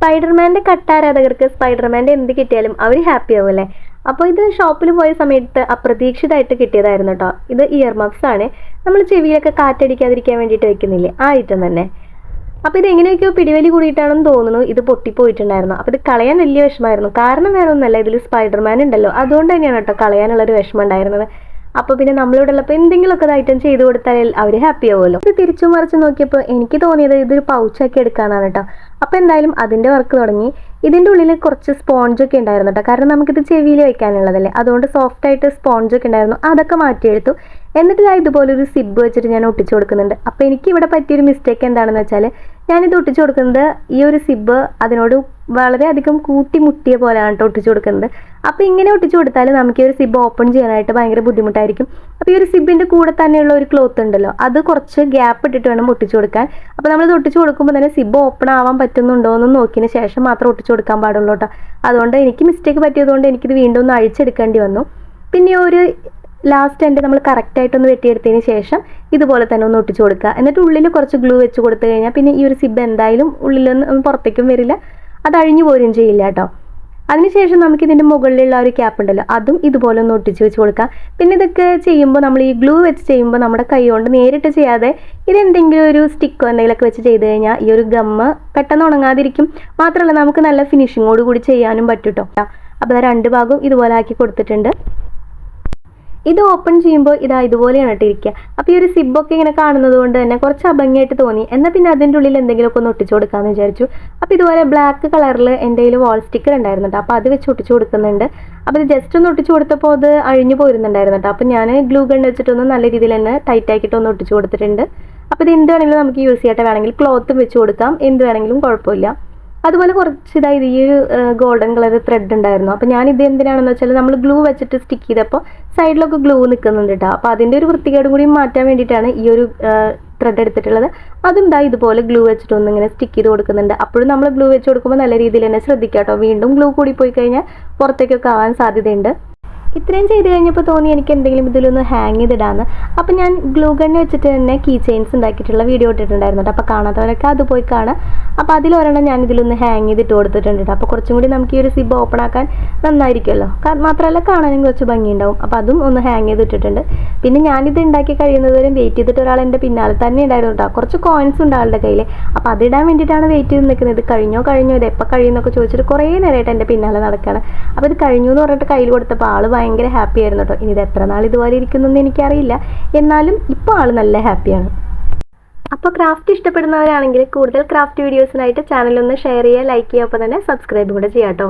സ്പൈഡർമാന്റെ കട്ടാരാധകർക്ക് സ്പൈഡർമാന്റെ എന്ത് കിട്ടിയാലും അവർ ഹാപ്പി ആവുമല്ലേ അപ്പോൾ ഇത് ഷോപ്പിൽ പോയ സമയത്ത് അപ്രതീക്ഷിതമായിട്ട് കിട്ടിയതായിരുന്നു കേട്ടോ ഇത് ഇയർ മഫ്സ് ആണ്. നമ്മൾ ചെവിയിലൊക്കെ കാറ്റടിക്കാതിരിക്കാൻ വേണ്ടിയിട്ട് വെക്കുന്നില്ലേ? ആ ഐറ്റം തന്നെ. അപ്പോൾ ഇത് എങ്ങനെയൊക്കെയോ പിടിവലി കൂടിയിട്ടാണെന്ന് തോന്നുന്നു. ഇത് പൊട്ടിപ്പോയിട്ടുണ്ടായിരുന്നു. അപ്പോൾ ഇത് കളയാൻ വലിയ വിഷമമായിരുന്നു. കാരണം വേറെ ഒന്നല്ല ഇതിൽ സ്പൈഡർമാൻ ഉണ്ടല്ലോ. അതുകൊണ്ട് തന്നെയാണ് കേട്ടോ കളയാനുള്ളൊരു വിഷമം ഉണ്ടായിരുന്നത്. അപ്പോൾ പിന്നെ നമ്മളിവിടെ ഉള്ളപ്പോൾ എന്തെങ്കിലുമൊക്കെ ഒരു ഐറ്റം ചെയ്ത് കൊടുത്താൽ അവർ ഹാപ്പി ആവുമല്ലോ. ഇത് തിരിച്ചു മറിച്ച് നോക്കിയപ്പോൾ എനിക്ക് തോന്നിയത് ഇതൊരു പൗച്ചാക്കി എടുക്കാനാണ് കേട്ടോ അപ്പോൾ എന്തായാലും അതിന്റെ വർക്ക് തുടങ്ങി. ഇതിന്റെ ഉള്ളിൽ കുറച്ച് സ്പോഞ്ചൊക്കെ ഉണ്ടായിരുന്നു കേട്ടോ കാരണം നമുക്കിത് ചെവിയിൽ വെക്കാനുള്ളതല്ലേ. അതുകൊണ്ട് സോഫ്റ്റ് ആയിട്ട് സ്പോഞ്ചൊക്കെ ഉണ്ടായിരുന്നു. അതൊക്കെ മാറ്റിയെടുത്തു. എന്നിട്ട് ഇതുപോലെ ഒരു സിബ് വെച്ചിട്ട് ഞാൻ ഒട്ടിച്ചു കൊടുക്കുന്നുണ്ട്. അപ്പോൾ എനിക്ക് ഇവിടെ പറ്റിയൊരു മിസ്റ്റേക്ക് എന്താണെന്ന് വെച്ചാൽ ഞാനിത് ഒട്ടിച്ചു കൊടുക്കുന്നത് ഈ ഒരു സിബ് അതിനോട് വളരെയധികം കൂട്ടി മുട്ടിയ പോലെയാണ് കേട്ടോ ഒട്ടിച്ചു കൊടുക്കുന്നത്. അപ്പോൾ ഇങ്ങനെ ഒട്ടിച്ചു കൊടുത്താൽ നമുക്ക് ഈ ഒരു സിബ് ഓപ്പൺ ചെയ്യാനായിട്ട് ഭയങ്കര ബുദ്ധിമുട്ടായിരിക്കും. അപ്പോൾ ഈ ഒരു സിബിന്റെ കൂടെ തന്നെയുള്ള ഒരു ക്ലോത്ത് ഉണ്ടല്ലോ അത് കുറച്ച് ഗ്യാപ്പ് ഇട്ടിട്ട് വേണം ഒട്ടിച്ചു കൊടുക്കാൻ. അപ്പോൾ നമ്മൾ ഇത് ഒട്ടിച്ചു കൊടുക്കുമ്പോൾ തന്നെ സിബ് ഓപ്പൺ ആവാൻ പറ്റുന്നുണ്ടോ എന്ന് നോക്കിയതിന് ശേഷം മാത്രം ഒട്ടിച്ചു കൊടുക്കാൻ പാടുള്ളൂ കേട്ടോ അതുകൊണ്ട് എനിക്ക് മിസ്റ്റേക്ക് പറ്റിയതുകൊണ്ട് എനിക്കിത് വീണ്ടും ഒന്ന് അഴിച്ചെടുക്കേണ്ടി വന്നു. പിന്നെ ഒരു ലാസ്റ്റ് എന്റെ നമ്മൾ കറക്റ്റായിട്ടൊന്ന് വെട്ടിയെടുത്തതിന് ശേഷം ഇതുപോലെ തന്നെ ഒന്ന് ഒട്ടിച്ചു കൊടുക്കുക. എന്നിട്ട് ഉള്ളിൽ കുറച്ച് ഗ്ലൂ വെച്ച് കൊടുത്തു കഴിഞ്ഞാൽ പിന്നെ ഈ ഒരു സിബ് എന്തായാലും ഉള്ളിലൊന്നും പുറത്തേക്കും വരില്ല. അത് അഴിഞ്ഞു പോരും ചെയ്യില്ല കേട്ടോ. അതിനുശേഷം നമുക്ക് ഇതിന്റെ മുകളിലുള്ള ഒരു ക്യാപ്പ് ഉണ്ടല്ലോ അതും ഇതുപോലെ ഒന്ന് ഒട്ടിച്ച് വെച്ച് കൊടുക്കാം പിന്നെ ഇതൊക്കെ ചെയ്യുമ്പോൾ നമ്മൾ ഈ ഗ്ലൂ വെച്ച് ചെയ്യുമ്പോൾ നമ്മുടെ കൈ കൊണ്ട് നേരിട്ട് ചെയ്യാതെ ഇതെന്തെങ്കിലും ഒരു സ്റ്റിക്കോ എന്തെങ്കിലുമൊക്കെ വെച്ച് ചെയ്ത് കഴിഞ്ഞാൽ ഈ ഒരു ഗമ്മ് പെട്ടെന്ന് ഉണങ്ങാതിരിക്കും. മാത്രമല്ല നമുക്ക് നല്ല ഫിനിഷിങ്ങോട് കൂടി ചെയ്യാനും പറ്റും കേട്ടോ അപ്പോൾ രണ്ട് ഭാഗവും ഇതുപോലെ ആക്കി കൊടുത്തിട്ടുണ്ട്. ഇത് ഓപ്പൺ ചെയ്യുമ്പോൾ ഇതാ ഇതുപോലെയാണ് കേട്ടോ ഇരിക്കുക. അപ്പോൾ ഈ ഒരു സിബൊക്കെ ഇങ്ങനെ കാണുന്നത് കൊണ്ട് തന്നെ കുറച്ച് അഭംഗിയായിട്ട് തോന്നി. എന്നാൽ പിന്നെ അതിന്റെ ഉള്ളിൽ എന്തെങ്കിലുമൊക്കെ ഒന്ന് ഒട്ടിച്ചു കൊടുക്കാമെന്ന് വിചാരിച്ചു. അപ്പോൾ ഇതുപോലെ ബ്ലാക്ക് കളറിൽ എന്റെ കയ്യിൽ വാൾ സ്റ്റിക്കർ ഉണ്ടായിരുന്നു അപ്പോൾ അത് വെച്ച് ഒട്ടിച്ചു കൊടുക്കുന്നുണ്ട്. അപ്പോൾ ഇത് ജസ്റ്റ് ഒന്ന് ഒട്ടിച്ചു കൊടുത്തപ്പോൾ അത് അഴിഞ്ഞു പോയിരുന്നുണ്ടായിരുന്നു അപ്പോൾ ഞാൻ ഗ്ലൂ ഗൺ വെച്ചിട്ടൊന്ന് നല്ല രീതിയിൽ തന്നെ ടൈറ്റ് ആക്കിയിട്ട് ഒന്ന് ഒട്ടിച്ചു കൊടുത്തിട്ടുണ്ട്. അപ്പോൾ ഇത് എന്ത് വേണമെങ്കിലും നമുക്ക് യൂസ് ചെയ്യട്ടെ വേണമെങ്കിൽ ക്ലോത്തും വെച്ച് കൊടുക്കാം. എന്ത് വേണമെങ്കിലും കുഴപ്പമില്ല. അതുപോലെ കുറച്ച് ഇതായത് ഈ ഒരു ഗോൾഡൻ കളർ ത്രെഡ് ഉണ്ടായിരുന്നു. അപ്പോൾ ഞാൻ ഇത് എന്തിനാണെന്ന് വെച്ചാൽ നമ്മൾ ഗ്ലൂ വെച്ചിട്ട് സ്റ്റിക്ക് ചെയ്തപ്പോൾ സൈഡിലൊക്കെ ഗ്ലൂ നിൽക്കുന്നുണ്ട് കേട്ടോ അപ്പോൾ അതിന്റെ ഒരു വൃത്തികേടും കൂടി മാറ്റാൻ വേണ്ടിയിട്ടാണ് ഈ ഒരു ത്രെഡ് എടുത്തിട്ടുള്ളത്. അതും ഇതാ ഇതുപോലെ ഗ്ലൂ വെച്ചിട്ട് ഒന്ന് ഇങ്ങനെ സ്റ്റിക്ക് ചെയ്ത് കൊടുക്കുന്നുണ്ട്. അപ്പോഴും നമ്മൾ ഗ്ലൂ വെച്ച് കൊടുക്കുമ്പോൾ നല്ല രീതിയിൽ തന്നെ ശ്രദ്ധിക്കാം കേട്ടോ വീണ്ടും ഗ്ലൂ കൂടി പോയി കഴിഞ്ഞാൽ പുറത്തേക്കൊക്കെ ആവാൻ സാധ്യതയുണ്ട്. ഇത്രയും ചെയ്ത് കഴിഞ്ഞപ്പോൾ തോന്നി എനിക്ക് എന്തെങ്കിലും ഇതിലൊന്ന് ഹാങ് ചെയ്തിടാന്ന്. അപ്പോൾ ഞാൻ ഗ്ലൂ ഗണ്ണ് വെച്ചിട്ട് തന്നെ കീ ചെയിൻസ് ഉണ്ടാക്കിയിട്ടുള്ള വീഡിയോ ഇട്ടിട്ടുണ്ടായിരുന്നു അപ്പോൾ കാണാത്തവരൊക്കെ അത് പോയി കാണാം. അപ്പോൾ അതിലൊരെണ്ണം ഞാൻ ഇതിലൊന്ന് ഹാങ് ചെയ്തിട്ട് കൊടുത്തിട്ടുണ്ട് അപ്പോൾ കുറച്ചും കൂടി നമുക്ക് ഈ ഒരു സിബ് ഓപ്പൺ ആക്കാൻ നന്നായിരിക്കുമല്ലോ. മാത്രമല്ല കാണാനും കുറച്ച് ഭംഗിയുണ്ടാവും. അപ്പോൾ അതും ഒന്ന് ഹാങ് ചെയ്തിട്ടിട്ടുണ്ട് പിന്നെ ഞാനിത് ഉണ്ടാക്കി കഴിയുന്നതുവരെ വെയിറ്റ് ചെയ്തിട്ട് ഒരാൾ എന്റെ പിന്നാലെ തന്നെ ഉണ്ടായിരുന്നു കേട്ടോ. കുറച്ച് കോയിൻസ് ഉണ്ട് ആളുടെ കയ്യിൽ അപ്പോൾ അതിടാൻ വേണ്ടിയിട്ടാണ് വെയിറ്റ് ചെയ്ത് നിൽക്കുന്നത്. കഴിഞ്ഞോ കഴിഞ്ഞോ ഇത് എപ്പോൾ കഴിയുമെന്നൊക്കെ ചോദിച്ചിട്ട് കുറേ നേരമായിട്ട് എന്റെ പിന്നാലെ നടക്കുകയാണ് അപ്പോൾ ഇത് കഴിഞ്ഞു എന്ന് പറഞ്ഞിട്ട് കയ്യിൽ കൊടുത്തപ്പോൾ ആൾ ഭയങ്കര ഹാപ്പി ആയിരുന്നു കേട്ടോ ഇനി ഇത് എത്ര നാൾ ഇതുപോലെ ഇരിക്കുന്നതെന്ന് എനിക്കറിയില്ല. എന്നാലും ഇപ്പോൾ ആൾ നല്ല ഹാപ്പിയാണ് അപ്പോൾ ക്രാഫ്റ്റ് ഇഷ്ടപ്പെടുന്നവരാണെങ്കിൽ കൂടുതൽ ക്രാഫ്റ്റ് വീഡിയോസിനായിട്ട് ചാനലൊന്ന് ഷെയർ ചെയ്യുക ലൈക്ക് ചെയ്യുക അപ്പോൾ തന്നെ സബ്സ്ക്രൈബ് കൂടെ ചെയ്യാം കേട്ടോ